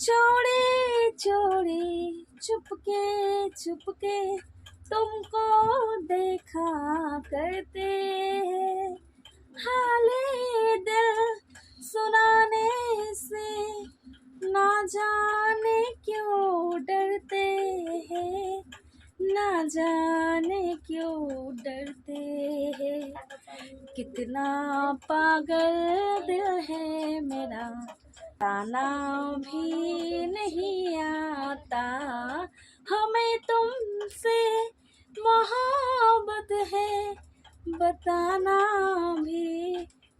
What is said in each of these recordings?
चोरी चोरी, चुपके चुपके तुमको देखा करते हैं। हाले दिल सुनाने से ना जाने क्यों डरते हैं? ना जाने क्यों डरते हैं? कितना पागल दिल है मेरा ताना भी नहीं आता हमें तुमसे मोहब्बत है बताना भी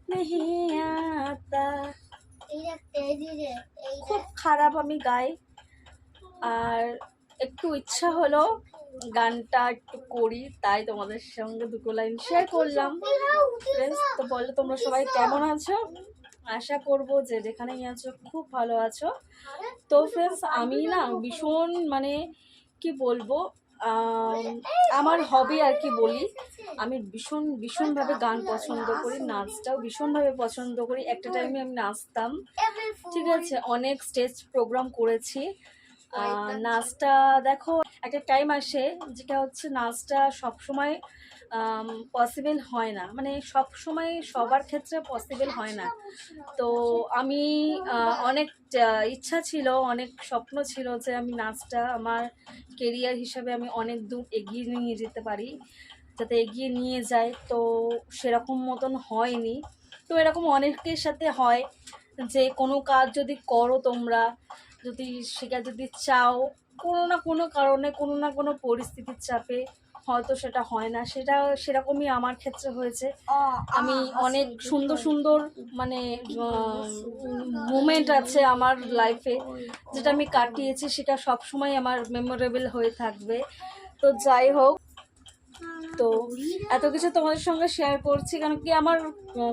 नहीं आता খুব খারাপ আমি গাই আর একটু ইচ্ছা হলো গানটা একটু করি তাই তোমাদের সঙ্গে দুটো লাইন শেয়ার করলাম Friends, তো বলো তোমরা সবাই কেমন আছো আশা করব যে যেখানেই আছো, খুব ভালো আছো। তো ফ্রেন্ডস আমি না ভীষণ মানে কি বলব আমার হবি আর কি বলি, আমি ভীষণ, ভীষণভাবে গান পছন্দ করি, নাচটাও ভীষণভাবে পছন্দ করি। একটা টাইমে আমি নাচতাম, ঠিক আছে, অনেক স্টেজ প্রোগ্রাম করেছি। নাচটা দেখো, একটা টাইম আসে, যেটা হচ্ছে নাচটা সবসময় পসিবল হয় না। মানে সব সময় সবার ক্ষেত্রে পসিবল হয় না। তো আমি অনেক ইচ্ছা ছিল, অনেক স্বপ্ন ছিল যে আমি নাচটা আমার কেরিয়ার হিসাবে আমি অনেক দূর এগিয়ে নিয়ে যেতে পারি, যাতে এগিয়ে নিয়ে যায় তো সেরকম মতন হয়নি। তো এরকম অনেকের সাথে হয় যে, কোনো কাজ যদি করো তোমরা, যদি সেটা যদি চাও, কোনো না কোনো কারণে, কোনো না কোনো পরিস্থিতির চাপে হয়তো সেটা হয় না। সেটা সেরকমই আমার ক্ষেত্রে হয়েছে। আমি অনেক সুন্দর। সুন্দর মানে মুমেন্ট আছে আমার লাইফে যেটা আমি কাটিয়েছি সেটা সবসময় আমার মেমোরেবল হয়ে থাকবে। তো যাই হোক তো এত কিছু তোমাদের সঙ্গে শেয়ার করছি কারণ কি আমার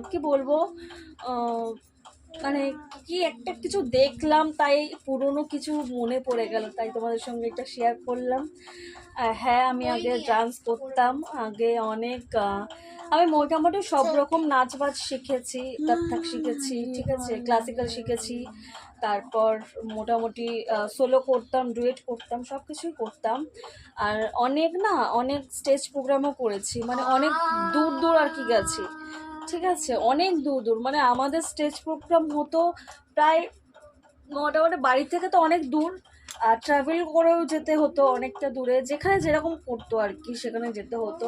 কি বলব মানে কি একটা কিছু দেখলাম, তাই পুরনো কিছু মনে পড়ে গেল, তাই তোমাদের সঙ্গে এটা শেয়ার করলাম। হ্যাঁ আমি আগে ডান্স করতাম, আগে অনেক আমি মোটামুটি সব রকম নাচ বাজ শিখেছি কত্থক শিখেছি, ঠিক আছে ক্লাসিক্যাল শিখেছি, তারপর মোটামুটি সোলো করতাম ডুয়েট করতাম সব কিছুই করতাম। আর অনেক না, অনেক স্টেজ প্রোগ্রামও করেছি মানে অনেক দূর দূর আর কি গেছি। ঠিক আছে অনেক দূর দূর। মানে আমাদের স্টেজ প্রোগ্রাম হতো প্রায় মোটামুটি বাড়ি থেকে তো অনেক দূর আর ট্রাভেল করেও যেতে হতো অনেকটা দূরে। যেখানে যেরকম করতো আর কি সেখানে যেতে হতো।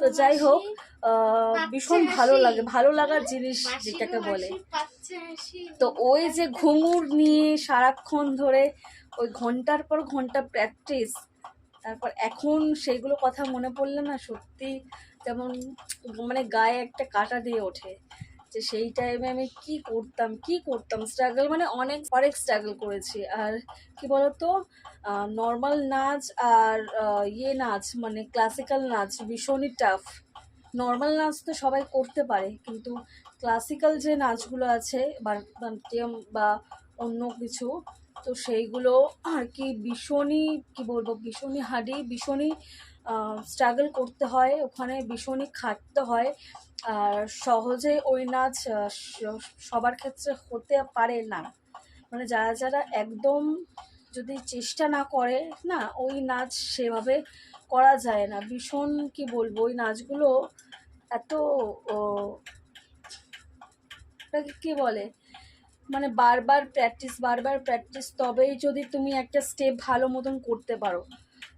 তো যাই হোক ভীষণ ভালো লাগে ভালো লাগার জিনিস যেটাকে বলে। তো ওই যে ঘুঙুর নিয়ে সারাক্ষণ ধরে ওই ঘণ্টার পর ঘণ্টা প্র্যাকটিস তারপর এখন সেইগুলো কথা মনে পড়লে না সত্যি যেমন মানে গায়ে একটা কাটা দিয়ে ওঠে যে সেই টাইমে আমি কি করতাম কি করতাম? স্ট্রাগল মানে অনেক অনেক স্ট্রাগল করেছি। আর কি বলতো? নর্মাল নাচ আর ইয়ে নাচ মানে ক্লাসিক্যাল নাচ ভীষণই টাফ নর্মাল নাচ তো সবাই করতে পারে, কিন্তু ক্লাসিক্যাল যে নাচগুলো আছে, ভারতনাট্যম বা অন্য কিছু, তো সেইগুলো আর কি ভীষণই, কি বলব? ভীষণই হার্ডি ভীষণই স্ট্রাগল করতে হয়, ওখানে ভীষণই খাটতে হয়। আর সহজে ওই নাচ সবার ক্ষেত্রে হতে পারে না। মানে যারা যারা একদম যদি চেষ্টা না করে, না, ওই নাচ সেভাবে করা যায় না। ভীষণ কি বলব, ওই নাচগুলো এত কি বলে? মানে বারবার প্র্যাকটিস বারবার প্র্যাকটিস তবেই যদি তুমি একটা স্টেপ ভালো মতন করতে পারো।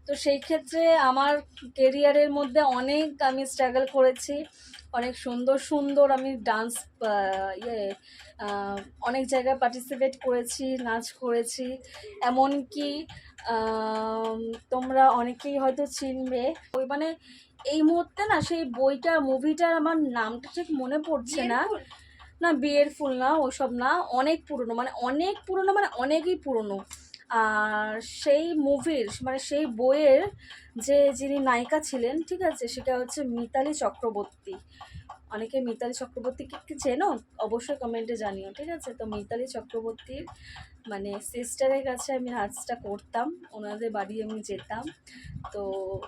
তো সেই ক্ষেত্রে আমার কেরিয়ারের মধ্যে অনেক আমি স্ট্রাগল করেছি। অনেক সুন্দর সুন্দর আমি ডান্স ইয়ে অনেক জায়গায় পার্টিসিপেট করেছি নাচ করেছি। এমনকি তোমরা অনেকেই হয়তো চিনবে ওই মানে এই মুহূর্তে না সেই বইটা মুভিটার আমার নামটা ঠিক মনে পড়ছে না। না বিয়ের ফুল না ওসব না অনেক পুরনো মানে অনেক পুরনো মানে অনেকই পুরনো। সেই মুভির মানে সেই বইয়ের যে যিনি নায়িকা ছিলেন ঠিক আছে সেটা হচ্ছে মিতালি চক্রবর্তী। অনেকে মিতালি চক্রবর্তীকে কি চেনো? অবশ্যই কমেন্টে জানিও ঠিক আছে? তো মিতালি চক্রবর্তীর মানে সিস্টারের কাছে আমি নাচটা করতাম ওনাদের বাড়ি আমি যেতাম। তো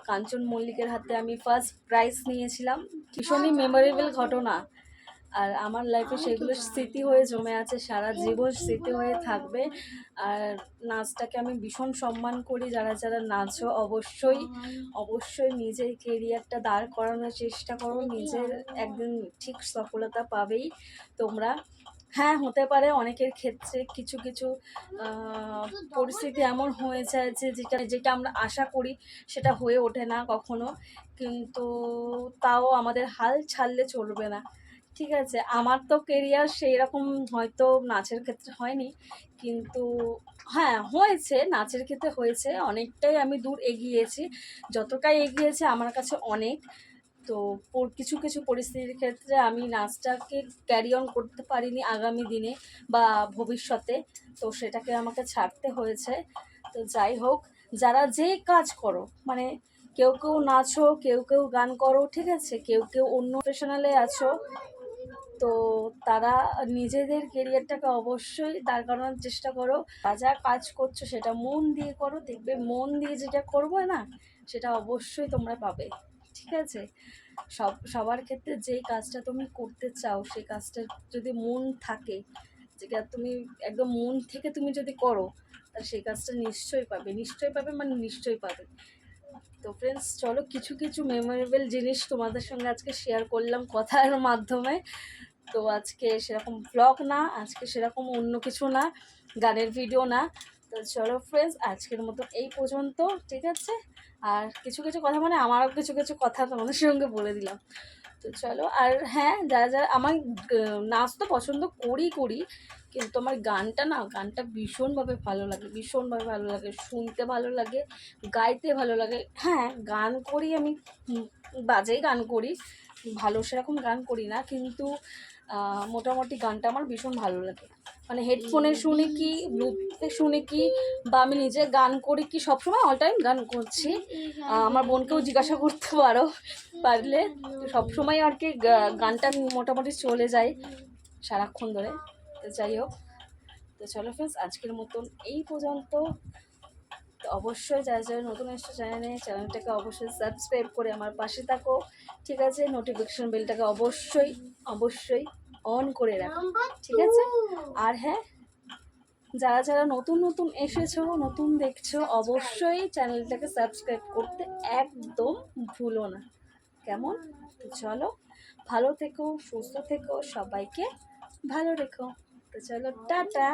কাঞ্চন মল্লিকের হাতে আমি ফার্স্ট প্রাইজ নিয়েছিলাম। ভীষণই মেমোরেবল ঘটনা। আর আমার লাইফে সেগুলো স্মৃতি হয়ে জমে আছে সারা জীবন স্মৃতি হয়ে থাকবে। আর নাচটাকে আমি ভীষণ সম্মান করি যারা যারা নাচো অবশ্যই অবশ্যই নিজের কেরিয়ারটা দাঁড় করানোর চেষ্টা করো নিজের একদিন ঠিক সফলতা পাবেই তোমরা। হ্যাঁ হতে পারে অনেকের ক্ষেত্রে কিছু কিছু পরিস্থিতি এমন হয়ে যায় যে যেটা যেটা আমরা আশা করি সেটা হয়ে ওঠে না কখনো। কিন্তু তাও আমাদের হাল ছাড়লে চলবে না। ঠিক আছে, আমার তো কেরিয়ার সেই রকম হয়তো নাচের ক্ষেত্রে হয়নি, কিন্তু হ্যাঁ হয়েছে, নাচের ক্ষেত্রে হয়েছে, অনেকটাই আমি দূর এগিয়েছি, যতটাই এগিয়েছে আমার কাছে অনেক। তো কিছু কিছু পরিস্থিতির ক্ষেত্রে আমি নাচটাকে ক্যারি অন করতে পারিনি আগামী দিনে বা ভবিষ্যতে, তো সেটাকে আমাকে ছাড়তে হয়েছে। তো যাই হোক, যারা যে কাজ করো মানে কেউ কেউ নাচো, কেউ কেউ গান করো, ঠিক আছে, কেউ কেউ অন্য প্রফেশনালে আছো তো তারা নিজেদের কেরিয়ারটাকে অবশ্যই দাঁড় করানোর চেষ্টা করো। যা যা কাজ করছ সেটা মন দিয়ে করো, দেখবে মন দিয়ে যেটা করব না, সেটা অবশ্যই তোমরা পাবে, ঠিক আছে? সব, সবার ক্ষেত্রে যেই কাজটা তুমি করতে চাও, সেই কাজটা যদি মন থাকে, যেটা তুমি একদম মন থেকে তুমি যদি করো, তাহলে সেই কাজটা নিশ্চয়ই পাবে। নিশ্চয়ই পাবে মানে নিশ্চয়ই পাবে। তো ফ্রেন্ডস চলো কিছু কিছু মেমোরেবল জিনিস তোমাদের সঙ্গে আজকে শেয়ার করলাম কথার মাধ্যমে। তো আজকে সেরকম ব্লগ না, আজকে সেরকম অন্য কিছু না, গানের ভিডিও না। তো চলো ফ্রেন্ডস আজকের মতো এই পর্যন্ত, ঠিক আছে? আর কিছু কিছু কথা মানে আমারও কিছু কিছু কথা তোমাদের সঙ্গে বলে দিলাম। তো চলো, আর হ্যাঁ যারা যারা আমার নাচ তো পছন্দ করি করি, কিন্তু আমার গানটা না, গানটা ভীষণভাবে ভালো লাগে, ভীষণভাবে ভালো লাগে, শুনতে ভালো লাগে, গাইতে ভালো লাগে। হ্যাঁ গান করি আমি বাজেই গান করি, ভালো সেরকম গান করি না, কিন্তু মোটামুটি গানটা আমার ভীষণ ভালো লাগে। মানে হেডফোনে শুনি কি ব্লুটুথে শুনে কি, বা আমি নিজে গান করি কি, সবসময় অল টাইম গান করছি। আমার বোনকেও জিজ্ঞাসা করতে পারো, পারলে। সবসময় আর কি গানটা মোটামুটি চলে যায় সারাক্ষণ ধরে। তো যাই হোক, তো চলো ফ্রেন্ডস আজকের মতন এই পর্যন্ত। তো অবশ্যই যারা যারা নতুন এসছে চ্যানেলে, চ্যানেলটাকে অবশ্যই সাবস্ক্রাইব করে আমার পাশে থাকো। ঠিক আছে নোটিফিকেশন বেলটাকে অবশ্যই অবশ্যই অন করে রাখো ঠিক আছে? আর হ্যাঁ যারা যারা নতুন নতুন এসেছ নতুন দেখছ অবশ্যই চ্যানেলটাকে সাবস্ক্রাইব করতে একদম ভুলো না। কেমন? তো চলো ভালো থেকো সুস্থ থেকো সবাইকে ভালো রেখো। তো চলো টাটা।